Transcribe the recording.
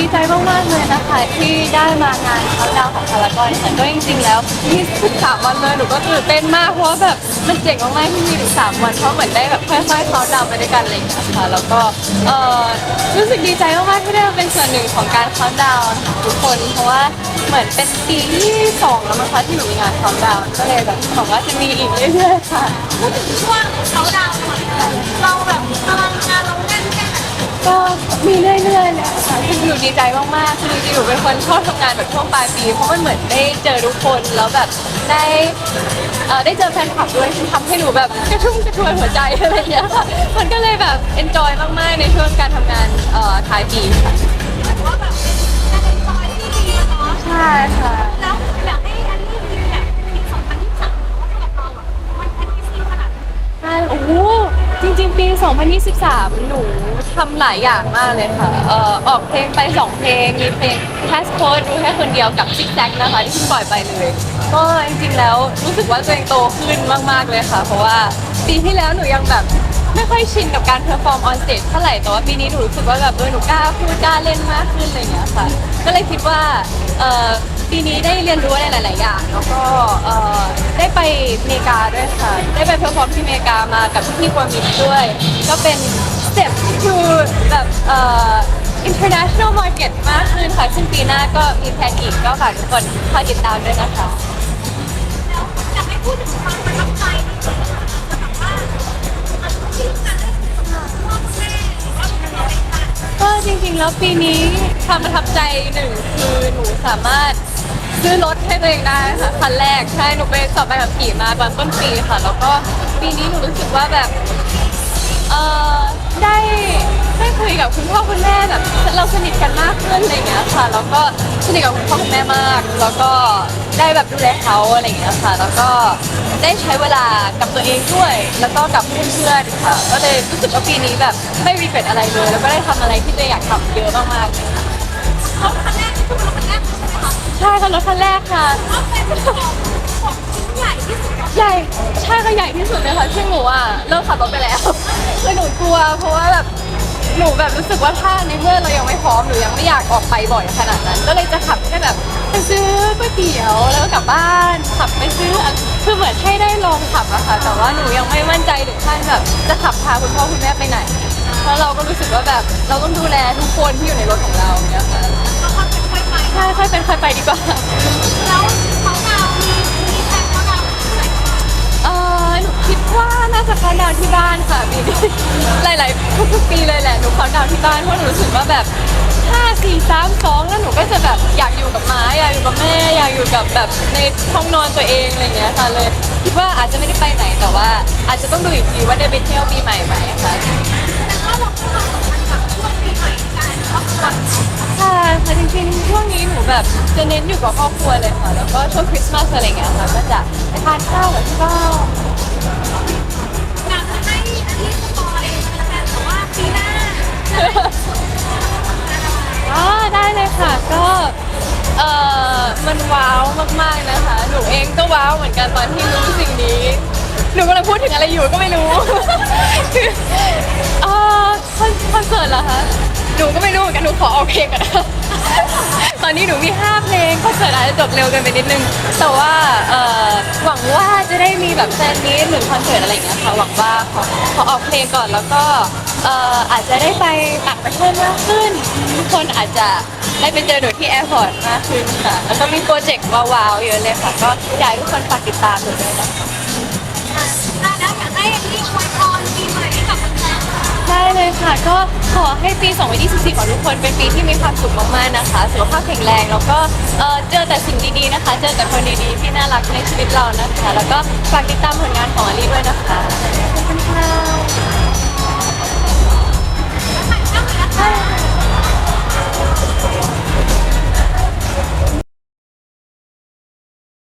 ดีใจมากๆเลยนะคะที่ได้มางานเขาดาวน์ของพารากอนค่ะก็จริงๆแล้วที่13วันเลยหนูก็ตื่นเต้นมากเพราะว่าแบบมันเจ๋งมากๆที่มีถึง3วันเพราะเหมือนได้แบบค่อยๆเขาดาวน์ไปด้วยกันอะไรอย่างเงี้ยค่ะแล้วก็เอ่อรู้สึกดีใจมากๆที่ได้มาเป็นส่วนหนึ่งของการเขาดาวน์ของทุกคน เพราะว่าเหมือนเป็นปีที่สองแล้วมั้งคะที่หนูมีงานเขาดาวน์ก็เลยแบบหวังว่าจะมีอีกเรื่อยๆค่ะ พูดถึงช่วงเขาดาวน์หน่อยเราแบบพลังงานเราแน่นแค่ไหน ก็มีเรื่อยๆ เลยค่ะคือหนูดีใจมากๆคือจริงๆหนูเป็นคนชอบทำงานแบบช่วงปลายปีเพราะมันเหมือนได้เจอทุกคนแล้วแบบได้เอ่อได้เจอแฟนคลับด้วยที่ทำให้หนูแบบกระชุ่มกระชวยหัวใจอะไรอย่างเงี้ยค่ะมันก็เลยแบบเอนจอยมากๆในช่วงการทำงานเอ่อท้ายปีค่ะแต่ว่าแบบเป็นการเอ็นจอยที่ดีอะเนาะ ใช่ค่ะ แล้วอยากให้อันนี้มีแบบปี2023ว่าสำหรับเราอะมันเป็นที่ซีขนาดไหน ใช่โอ้โหจริงๆ ปี 2023 หนู ทำหลายอย่างมากเลยค่ะเอ่อออกเพลงไป2เพลง มีเพลง Passport รู้แค่คนเดียวกับ Six s a c นะคะที่เพิ่งปล่อยไปเลย ก็จริงๆแล้วรู้สึกว่าตัวเองโตขึ้นมากๆเลยค่ะ เพราะว่าปีที่แล้วหนูยังแบบไม่ค่อยชินกับการเพอร์ฟอร์มออนสเตจเท่าไหร่ แต่ว่าปีนี้หนูรู้สึกว่าแบบเออหนูกล้าพูดกล้าเล่นมากขึ้นอะไรอย่างเงี้ยค่ะ ก็เลยคิดว่าเอ่อปีนี้ได้เรียนรู้อะไรหลาย ๆ อย่าง แล้วก็เอ่อได้ไปอเมริกาด้วยค่ะ ได้ไปเพอร์ฟอร์มที่อเมริกามากับพี่ๆความิดด้วย ก็เป็น สเต็ปคือแบบเอ่อ international market มากขึ้นค่ะ ซึ่งปีหน้าก็มีแพลนอีกก็ฝากทุกคนคอยติดตามด้วยนะคะแล้วอยากให้พูดถึงความประทับใจที่สุดจาอันที่การได้พ่อแม่หรือว่าเป็นอะไรค่ะก็จริงๆ แล้วปีนี้ความประทับใจหนึ่งคือหนูสามารถซื้อรถให้ตัวเองได้ค่ะคันแรกใช่หนูไปสอบใบขับขี่มาตอนต้นปีค่ะ แล้วก็ปีนี้หนูรู้สึกว่าแบบเออ ได้ได้คุยกับคุณพ่อคุณแม่แบบเราสนิทกันมากขึ้นอะไรอย่างเงี้ยค่ะ แล้วก็สนิทกับคุณพ่อคุณแม่มาก แล้วก็ได้แบบดูแลเขาอะไรอย่างเงี้ยค่ะ แล้วก็ได้ใช้เวลากับตัวเองด้วย แล้วก็กับเพื่อนๆค่ะ ก็เลยรู้สึกว่าปีนี้แบบไม่รีเกรดอะไรเลย แล้วก็ได้ทำอะไรที่ตัวเองอยากทำเยอะมากๆเลยค่ะรถคันแรกที่คุณรถคันแรกใช่ไหมคะใช่ค่ะรถคันแรกค่ะ ว่าเป็นของของชิ้นใหญ่ที่สุดของ ใหญ่ใช่ค่ะใหญ่ที่สุดเลยค่ะซึ่งหนูอะเลิกขับรถไปแล้วคือหนูกลัว เพราะว่าแบบหนูแบบรู้สึกว่าถ้าในเมื่อเรายังไม่พร้อมหนูยังไม่อยากออกไปบ่อยขนาดนั้น ก็เลยจะขับแค่แบบไปซื้อก๋วยเตี๋ยวแล้วก็กลับบ้านขับไปซื้ออะคือเหมือนให้ได้ลองขับอะค่ะ แต่ว่าหนูยังไม่มั่นใจถึงขั้นแบบจะขับพาคุณพ่อคุณแม่ไปไหนเพราะเราก็รู้สึกว่าแบบเราต้องดูแลทุกคนที่อยู่ในรถของเราเนี่ยค่ะเราความเป็นไปไปใช่ค่อยเป็นค่อยไปดีกว่าแล้ว ที่บ้านค่ะปีนี้ หลายๆทุกๆปีเลยแหละหนูขาน์ดาวน์ที่บ้านเพราะหนูรู้สึกว่าแบบ5 4 3 2แล้วหนูก็จะแบบอยากอยู่กับม้อยากอยู่กับแม่อยากอยู่กับแบบในห้องนอนตัวเองอะไรอย่างเงี้ยค่ะเลยคิดว่าอาจจะไม่ได้ไปไหนแต่ว่า อาจจะต้องดูอีกทีว่าได้ไปเที่ยวปีใหม่ไหมค่ะแต่ว่าเราก็มามกับช่วงปีใหม่การพักผ่อนใช่ค่ะจริงๆช่วงนี้หนูแบบจะเน้นอยู่กับครอบครัวเลยค่ะแล้วก็ช่วงคริสต์มาสอะไรเงี้ยค่ะก็จะไปทานข้าวกับที่บ้าน มันว้าวมากๆนะคะ หนูเองก็ว้าวเหมือนกันตอนที่รู้สิ่งนี้ หนูกำลังพูดถึงอะไรอยู่ก็ไม่รู้ คือเออคอนคอนเสิร์ตเหรอคะ หนูก็ไม่รู้เหมือนกัน หนูขอเอาเพลงก่อนนะตอนนี้หนูมี 5 เพลงคอนเสิร์ตอาจจะจบเร็วเกินไปนิดนึง แต่ว่าเอ่อหวังว่าจะได้มีแบบแฟนมีตหรือคอนเสิร์ตอะไรอย่างเงี้ยค่ะ หวังว่าขอขอออกเพลงก่อนแล้วก็เอ่ออาจจะได้ไปต่างประเทศมากขึ้น ทุกคนอาจจะ ได้ไปเจอหนูที่แอร์พอร์ตมากขึ้นค่ะ แล้วก็มีโปรเจกต์ว้าวๆเยอะเลยค่ะ ก็อยากให้ทุกคนฝากติดตามหนูด้วยนะคะแล้วอยากให้รีบอวยพรปีใหม่ให้กับแฟนๆ ได้เลยค่ะ ก็ขอให้ปี 2024 ของทุกคนเป็นปีที่มีความสุขมากๆนะคะ สุขภาพแข็งแรง แล้วก็เอ่อเจอแต่สิ่งดีๆนะคะ เจอแต่คนดีๆที่น่ารักในชีวิตเรานะคะ แล้วก็ฝากติดตามผลงานของอลีด้วยนะคะ